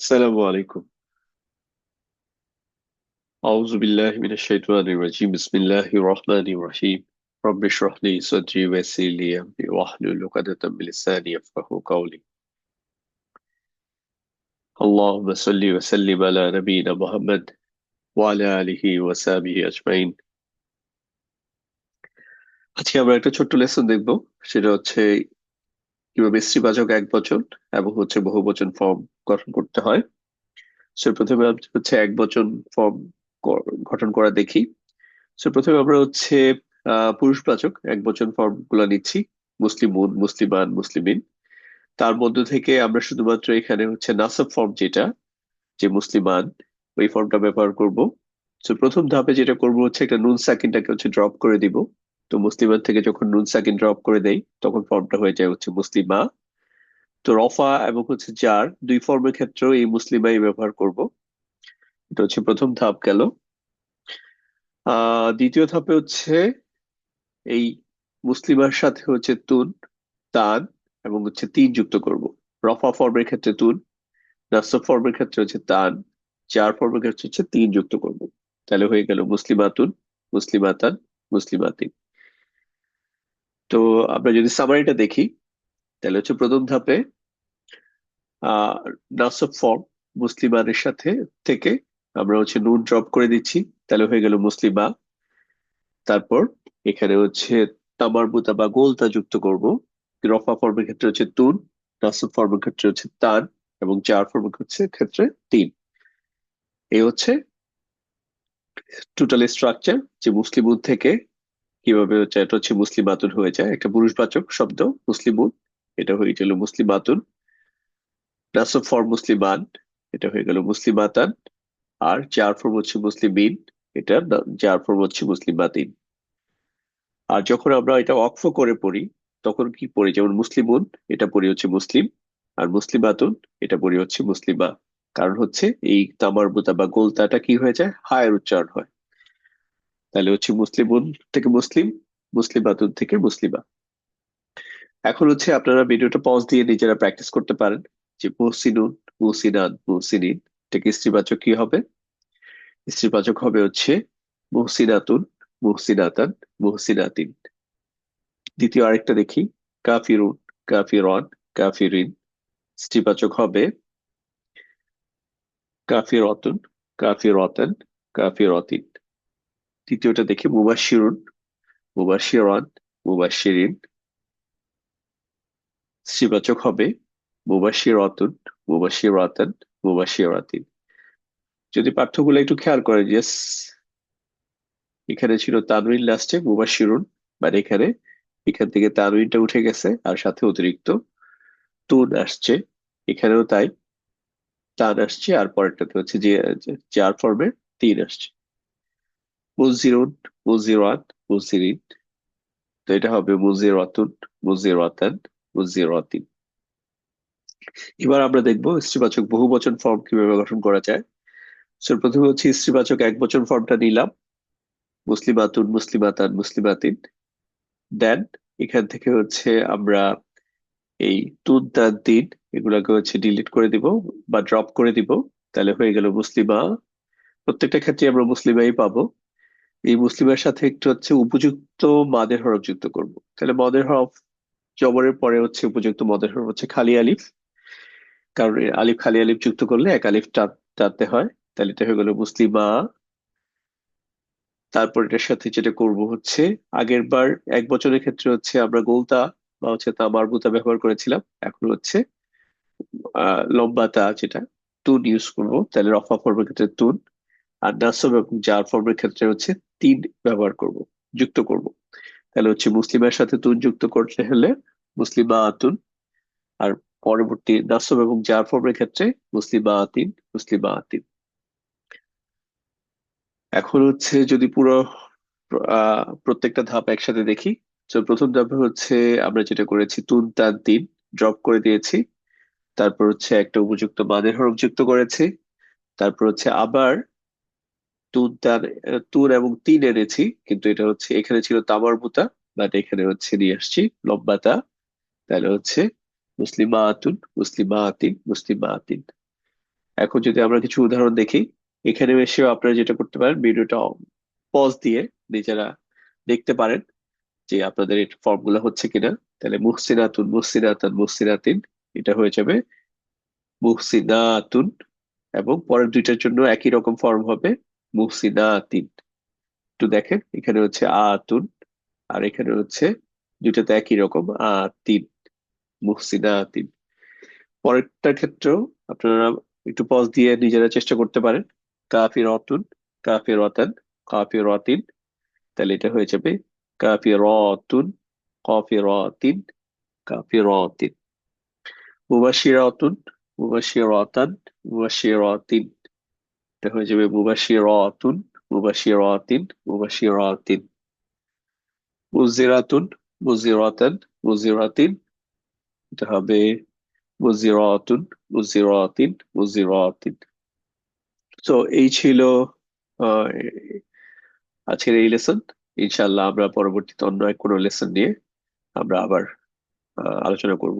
السلام عليكم أعوذ بالله من الشيطان الرجيم بسم الله الرحمن الرحيم رب اشرح لي صدري ويسر لي أمري واحلل عقدة من لساني يفقهوا قولي اللهم صل وسلم على نبينا محمد وعلى آله وصحبه أجمعين আজকে আমরা একটা ছোট্ট লেসন দেখবো সেটা হচ্ছে কীভাবে স্ত্রীবাচক এক বচন এবং হচ্ছে বহু বহুবচন ফর্ম গঠন করতে হয়। সো প্রথমে হচ্ছে এক বচন ফর্ম গঠন করা দেখি। সো প্রথমে আমরা হচ্ছে পুরুষবাচক এক বচন ফর্মগুলা নিচ্ছি। মুসলিমুন মুসলিমান, মুসলিমিন। তার মধ্য থেকে আমরা শুধুমাত্র এখানে হচ্ছে নাসব ফর্ম যেটা, যে মুসলিমান, ওই ফর্মটা ব্যবহার করব। তো প্রথম ধাপে যেটা করব হচ্ছে একটা নুন সাকিনটাকে হচ্ছে ড্রপ করে দিব। তো মুসলিমান থেকে যখন নুন সাকিন ড্রপ করে দেই, তখন ফর্মটা হয়ে যায় হচ্ছে মুসলিমা। তো রফা এবং হচ্ছে জার দুই ফর্মের ক্ষেত্রেও এই মুসলিমাই ব্যবহার করব। এটা হচ্ছে প্রথম ধাপ গেল। দ্বিতীয় ধাপে হচ্ছে এই মুসলিমার সাথে হচ্ছে তুন, তান এবং হচ্ছে তিন যুক্ত করব। রফা ফর্মের ক্ষেত্রে তুন নাসব ফর্মের ক্ষেত্রে হচ্ছে তান চার ফর্মের ক্ষেত্রে হচ্ছে তিন যুক্ত করব। তাহলে হয়ে গেল মুসলিমাতুন মুসলিমাতান মুসলিমাতিন তো আমরা যদি সামারিটা দেখি, তাহলে হচ্ছে প্রথম ধাপে নাসব ফর্ম মুসলিমানের সাথে থেকে আমরা হচ্ছে নুন ড্রপ করে দিচ্ছি, তাহলে হয়ে গেল মুসলিমা তারপর এখানে হচ্ছে তামার বুতা বা গোলতা যুক্ত করব। রফা ফর্মের ক্ষেত্রে হচ্ছে তুন নাসব ফর্মের ক্ষেত্রে হচ্ছে তান এবং চার ফর্মের হচ্ছে ক্ষেত্রে তিন। এই হচ্ছে টোটাল স্ট্রাকচার যে মুসলিমুন থেকে কীভাবে হচ্ছে এটা হচ্ছে মুসলিমাতুন হয়ে যায়? একটা পুরুষবাচক শব্দ মুসলিমুন এটা হয়ে গেল মুসলিমাতুন নাসব ফর মুসলিমান এটা হয়ে গেল মুসলিমাতান আর চার ফর্ম হচ্ছে মুসলিমিন এটা চার ফর্ম হচ্ছে মুসলিমাতিন আর যখন আমরা এটা অক্ফ করে পড়ি, তখন কি পড়ি? যেমন মুসলিমুন এটা পড়ি হচ্ছে মুসলিম। আর মুসলিমাতুন এটা পড়ি হচ্ছে মুসলিমা কারণ হচ্ছে এই তামার বুতা বা গোলতাটা কি হয়ে যায়? হায়ের উচ্চারণ হয়। তাহলে হচ্ছে মুসলিমুন থেকে মুসলিম মুসলিমাতুন থেকে মুসলিমা। এখন হচ্ছে আপনারা ভিডিওটা পজ দিয়ে নিজেরা প্র্যাকটিস করতে পারেন যে মুহসিনুন, মুহসিনান, মুহসিনিন এটাকে স্ত্রীবাচক কি হবে? স্ত্রীবাচক হবে হচ্ছে মুহসিনাতুন, মুহসিনাতান, মুহসিনাতিন। দ্বিতীয় আরেকটা দেখি, কাফিরুন, কাফিরন, কাফিরিন। স্ত্রীবাচক হবে কাফিরতুন, কাফিরতান, কাফিরতিন। তৃতীয়টা দেখি মুবাশিরুন মুবাশিরান মুবাশিরিন স্ত্রীবাচক হবে মুবাশিরাতুন মুবাশিরাতান মুবাশিরাতিন যদি পাঠ্যগুলো একটু খেয়াল করেন যে এখানে ছিল তানউইন লাস্টে মুবাশিরুন মানে এখানে, এখান থেকে তানউইনটা উঠে গেছে, আর সাথে অতিরিক্ত তুন আসছে। এখানেও তাই, তান আসছে, আর পরেরটাতে হচ্ছে যে চার ফর্মের তিন আসছে। মুজিরুন মুজিরাত মুজিরিন তো এটা হবে মুজিরাতুন মুজিরাতান মুজিরাতিন এবার আমরা দেখব স্ত্রীবাচক বহু বচন ফর্ম কীভাবে গঠন করা যায়। সো প্রথমে হচ্ছে স্ত্রীবাচক এক বচন ফর্মটা নিলাম। মুসলিমাতুন, মুসলিমাতান, মুসলিমাতিন। দেন এখান থেকে হচ্ছে আমরা এই তুন তান তিন এগুলাকে হচ্ছে ডিলিট করে দিব বা ড্রপ করে দিব। তাহলে হয়ে গেল মুসলিমা। প্রত্যেকটা ক্ষেত্রে আমরা মুসলিমাই পাবো। এই মুসলিমের সাথে একটু হচ্ছে উপযুক্ত মাদের হরফ যুক্ত করব। তাহলে মদের হরফ জবরের পরে হচ্ছে উপযুক্ত মদের হরফ হচ্ছে খালি আলিফ। কারণ আলিফ, খালি আলিফ যুক্ত করলে এক আলিফ টানতে হয়। তাহলে এটা হয়ে গেল মুসলিমা। তারপর এটার সাথে যেটা করব হচ্ছে আগের বার এক বছরের ক্ষেত্রে হচ্ছে আমরা গোলতা বা হচ্ছে তা মারবুতা ব্যবহার করেছিলাম। এখন হচ্ছে লম্বা তা যেটা, তুন ইউজ করব। তাহলে রফা ফর্মের ক্ষেত্রে তুন। আর নাসব এবং জার ফর্মের ক্ষেত্রে হচ্ছে তিন ব্যবহার করব, যুক্ত করব। তাহলে হচ্ছে মুসলিমের সাথে তুন যুক্ত করতে হলে মুসলিমা আতুন আর পরবর্তী নাসব এবং জার ফর্মের ক্ষেত্রে মুসলিমা আতিন মুসলিমা আতিন এখন হচ্ছে যদি পুরো প্রত্যেকটা ধাপ একসাথে দেখি, তো প্রথম ধাপে হচ্ছে আমরা যেটা করেছি, তুন, তান, তিন ড্রপ করে দিয়েছি। তারপর হচ্ছে একটা উপযুক্ত মানের হরফ যুক্ত করেছি। তারপর হচ্ছে আবার তুন তার তুন এবং তিন এনেছি, কিন্তু এটা হচ্ছে, এখানে ছিল তামার বুতা বাট এখানে হচ্ছে নিয়ে আসছি লম্বাতা, তাহলে হচ্ছে মুসলিমা আতুন মুসলিমা আতিন মুসলিমা আতিন এখন যদি আমরা কিছু উদাহরণ দেখি, এখানে এসেও আপনারা যেটা করতে পারেন, ভিডিওটা পজ দিয়ে নিজেরা দেখতে পারেন যে আপনাদের এই ফর্মগুলো হচ্ছে কিনা। তাহলে মুহসিনাতুন, মুহসিনাতান, মুহসিনাতিন, এটা হয়ে যাবে মুহসিনাতুন এবং পরের দুইটার জন্য একই রকম ফর্ম হবে মুহসিনাতিন একটু দেখেন, এখানে হচ্ছে আতুন আর এখানে হচ্ছে দুইটাতে একই রকম আতিন মুহসিনাতিন পরেরটার ক্ষেত্রেও আপনারা একটু পজ দিয়ে নিজেরা চেষ্টা করতে পারেন। কাফির অতুন কাফির রতান কাফির রতিন তাহলে এটা হয়ে যাবে কাফির রতুন কাফির রতিন কাফির রতিন মুবাশিরাতুন মুবাশিরাতান মুবাশিরাতিন এটা হয়ে যাবে মুবাশিরাতুন, মুবাশিরাতিন মুবাশিরাতিন। মুজিরাতুন, মুজিরাতান, মুজিরাতিন। এটা হবে মুজিরাতুন, মুজিরাতিন মুজিরাতিন। তো এই ছিল আজকের এই লেসন ইনশাল্লাহ আমরা পরবর্তীতে অন্য এক কোনো লেসন নিয়ে আমরা আবার আলোচনা করব।